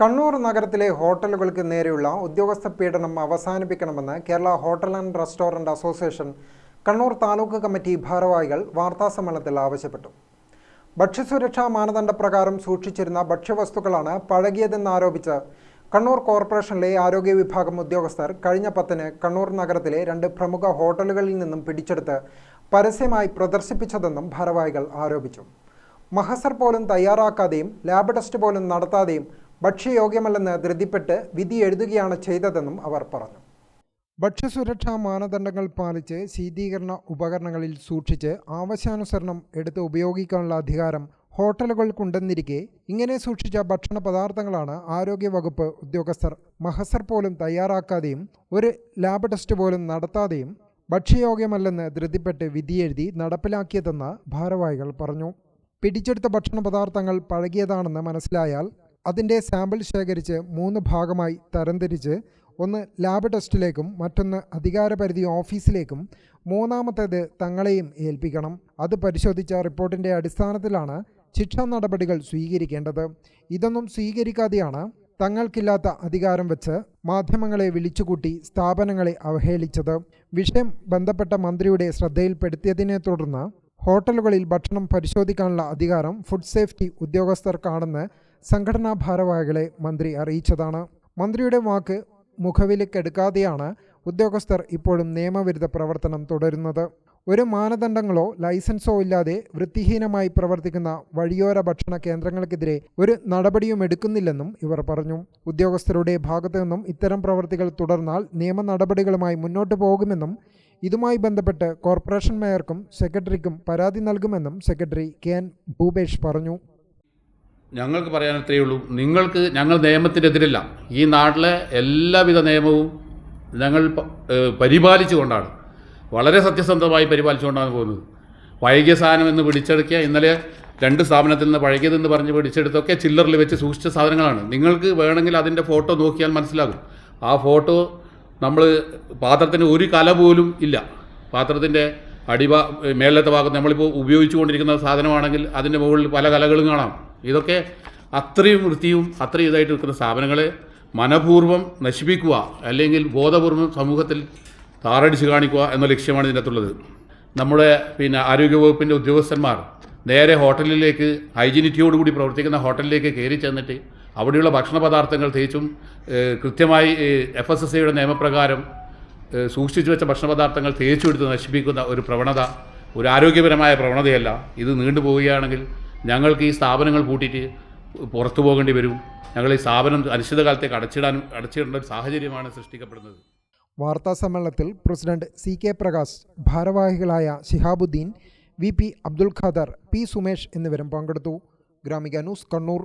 കണ്ണൂർ നഗരത്തിലെ ഹോട്ടലുകൾക്ക് നേരെയുള്ള ഉദ്യോഗസ്ഥ പീഡനം അവസാനിപ്പിക്കണമെന്ന് Kerala hotel and restaurant association Kannur taluk committee ഭാരവാഹികൾ വാർത്താസമ്മേളനത്തിൽ ആവശ്യപ്പെട്ടു. ഭക്ഷ്യസുരക്ഷാ മാനദണ്ഡപ്രകാരം സൂക്ഷിച്ചിരുന്ന ഭക്ഷ്യവസ്തുക്കളാണ് പഴകിയതെന്നാരോപിച്ച് കണ്ണൂർ കോർപ്പറേഷനിലെ ആരോഗ്യ വിഭാഗം ഉദ്യോഗസ്ഥർ കഴിഞ്ഞ പത്തിന് കണ്ണൂർ നഗരത്തിലെ രണ്ട് പ്രമുഖ ഹോട്ടലുകളിൽ നിന്നും പിടിച്ചെടുത്ത് പരസ്യമായി പ്രദർശിപ്പിച്ചതെന്നും ഭാരവാഹികൾ ആരോപിച്ചു. മഹസർ പോലും തയ്യാറാക്കാതെയും ലാബ് ടെസ്റ്റ് പോലും നടത്താതെയും ഭക്ഷ്യയോഗ്യമല്ലെന്ന് ധൃതിപ്പെട്ട് വിധി എഴുതുകയാണ് ചെയ്തതെന്നും അവർ പറഞ്ഞു. ഭക്ഷ്യസുരക്ഷാ മാനദണ്ഡങ്ങൾ പാലിച്ച് ശീതീകരണ ഉപകരണങ്ങളിൽ സൂക്ഷിച്ച് ആവശ്യാനുസരണം എടുത്ത് ഉപയോഗിക്കാനുള്ള അധികാരം ഹോട്ടലുകൾക്കുണ്ടെന്നിരിക്കെ ഇങ്ങനെ സൂക്ഷിച്ച ഭക്ഷണ പദാർത്ഥങ്ങളാണ് ആരോഗ്യവകുപ്പ് ഉദ്യോഗസ്ഥർ മഹസർ പോലും തയ്യാറാക്കാതെയും ഒരു ലാബ് ടെസ്റ്റ് പോലും നടത്താതെയും ഭക്ഷ്യയോഗ്യമല്ലെന്ന് ധൃതിപ്പെട്ട് വിധിയെഴുതി നടപ്പിലാക്കിയതെന്ന് ഭാരവാഹികൾ പറഞ്ഞു. പിടിച്ചെടുത്ത ഭക്ഷണ പദാർത്ഥങ്ങൾ പഴകിയതാണെന്ന് മനസ്സിലായാൽ അതിന്റെ സാമ്പിൾ ശേഖരിച്ച് മൂന്ന് ഭാഗമായി തരംതിരിച്ച് ഒന്ന് ലാബ് ടെസ്റ്റിലേക്കും മറ്റൊന്ന് അധികാരപരിധി ഓഫീസിലേക്കും മൂന്നാമത്തേത് തങ്ങളെയും ഏൽപ്പിക്കണം. അത് പരിശോധിച്ച റിപ്പോർട്ടിന്റെ അടിസ്ഥാനത്തിലാണ് ശിക്ഷാ നടപടികൾ സ്വീകരിക്കേണ്ടത്. ഇതൊന്നും സ്വീകരിക്കാതെയാണ് തങ്ങൾക്കില്ലാത്ത അധികാരം വെച്ച് മാധ്യമങ്ങളെ വിളിച്ചുകൂട്ടി സ്ഥാപനങ്ങളെ അവഹേളിച്ചത്. വിഷയം ബന്ധപ്പെട്ട മന്ത്രിയുടെ ശ്രദ്ധയിൽപ്പെടുത്തിയതിനെ തുടർന്ന് ഹോട്ടലുകളിൽ ഭക്ഷണം പരിശോധിക്കാനുള്ള അധികാരം ഫുഡ് സേഫ്റ്റി ഉദ്യോഗസ്ഥർക്കാണെന്ന് സംഘടനാ ഭാരവാഹികളെ മന്ത്രി അറിയിച്ചതാണ്. മന്ത്രിയുടെ വാക്ക് മുഖവിലക്കെടുക്കാതെയാണ് ഉദ്യോഗസ്ഥർ ഇപ്പോഴും നിയമവിരുദ്ധ പ്രവർത്തനം തുടരുന്നത്. ഒരു മാനദണ്ഡങ്ങളോ ലൈസൻസോ ഇല്ലാതെ വൃത്തിഹീനമായി പ്രവർത്തിക്കുന്ന വഴിയോര ഭക്ഷണ കേന്ദ്രങ്ങൾക്കെതിരെ ഒരു നടപടിയും എടുക്കുന്നില്ലെന്നും ഇവർ പറഞ്ഞു. ഉദ്യോഗസ്ഥരുടെ ഭാഗത്തു നിന്നും ഇത്തരം പ്രവർത്തികൾ തുടർന്നാൽ നിയമ നടപടികളുമായി മുന്നോട്ടു പോകുമെന്നും ഇതുമായി ബന്ധപ്പെട്ട് കോർപ്പറേഷൻ മേയർക്കും സെക്രട്ടറിക്കും പരാതി നൽകുമെന്നും സെക്രട്ടറി കെ എൻ ഭൂപേഷ് പറഞ്ഞു. ഞങ്ങൾക്ക് പറയാൻ ഇത്രയേ ഉള്ളൂ. നിങ്ങൾക്ക് ഞങ്ങൾ നിയമത്തിനെതിരല്ല ഈ നാട്ടിലെ എല്ലാവിധ നിയമവും ഞങ്ങൾ പരിപാലിച്ചുകൊണ്ടാണ്. വളരെ സത്യസന്ധമായി പരിപാലിച്ചുകൊണ്ടാണ് പോകുന്നത്. പഴകിയ സാധനം എന്ന് പിടിച്ചെടുക്കുക ഇന്നലെ രണ്ട് സ്ഥാപനത്തിൽ നിന്ന് പഴകിയതെന്ന് പറഞ്ഞ് പിടിച്ചെടുത്തൊക്കെ ചില്ലറിൽ വെച്ച് സൂക്ഷിച്ച സാധനങ്ങളാണ്. നിങ്ങൾക്ക് വേണമെങ്കിൽ അതിന്റെ ഫോട്ടോ നോക്കിയാൽ മനസ്സിലാകും. ആ ഫോട്ടോ നമ്മൾ പാത്രത്തിന് ഒരു കല പോലും ഇല്ല. പാത്രത്തിന്റെ അടിഭാ മേലത്തെ ഭാഗത്ത് നമ്മളിപ്പോൾ ഉപയോഗിച്ചുകൊണ്ടിരിക്കുന്ന സാധനമാണെങ്കിൽ അതിന്റെ മുകളിൽ പല കലകളും കാണാം. ഇതൊക്കെ അത്രയും വൃത്തിയും അത്രയും ഇതായിട്ട് നിൽക്കുന്ന സ്ഥാപനങ്ങളെ മനഃപൂർവം നശിപ്പിക്കുക അല്ലെങ്കിൽ ബോധപൂർവം സമൂഹത്തിൽ താറടിച്ച് കാണിക്കുക എന്ന ലക്ഷ്യമാണ് ഇതിനകത്തുള്ളത് നമ്മുടെ പിന്നെ ആരോഗ്യവകുപ്പിന്റെ ഉദ്യോഗസ്ഥന്മാർ നേരെ ഹോട്ടലിലേക്ക് ഹൈജീനിറ്റിയോടുകൂടി പ്രവർത്തിക്കുന്ന ഹോട്ടലിലേക്ക് കയറി ചെന്നിട്ട് അവിടെയുള്ള ഭക്ഷണ പദാർത്ഥങ്ങൾ തികച്ചും കൃത്യമായി എഫ് എസ് എസ് ഐയുടെ നിയമപ്രകാരം സൂക്ഷിച്ചു വെച്ച ഭക്ഷണ പദാർത്ഥങ്ങൾ തേച്ചെടുത്ത് നശിപ്പിക്കുന്ന ഒരു പ്രവണത ഒരു ആരോഗ്യപരമായ പ്രവണതയല്ല. ഇത് നീണ്ടുപോവുകയാണെങ്കിൽ ഞങ്ങൾക്ക് ഈ സ്ഥാപനങ്ങൾ പൂട്ടിയിട്ട് പുറത്തു പോകേണ്ടി വരും. ഞങ്ങൾ ഈ സ്ഥാപനം അനിശ്ചിതകാലത്തേക്ക് അടച്ചിടാൻ അടച്ചിടേണ്ട ഒരു സാഹചര്യമാണ് സൃഷ്ടിക്കപ്പെടുന്നത്. വാർത്താ സമ്മേളനത്തിൽ പ്രസിഡന്റ് സി കെ പ്രകാശ് ഭാരവാഹികളായ Shihabuddin V P Abdul Khader P Sumesh എന്നിവരും പങ്കെടുത്തു. Gramika news Kannur.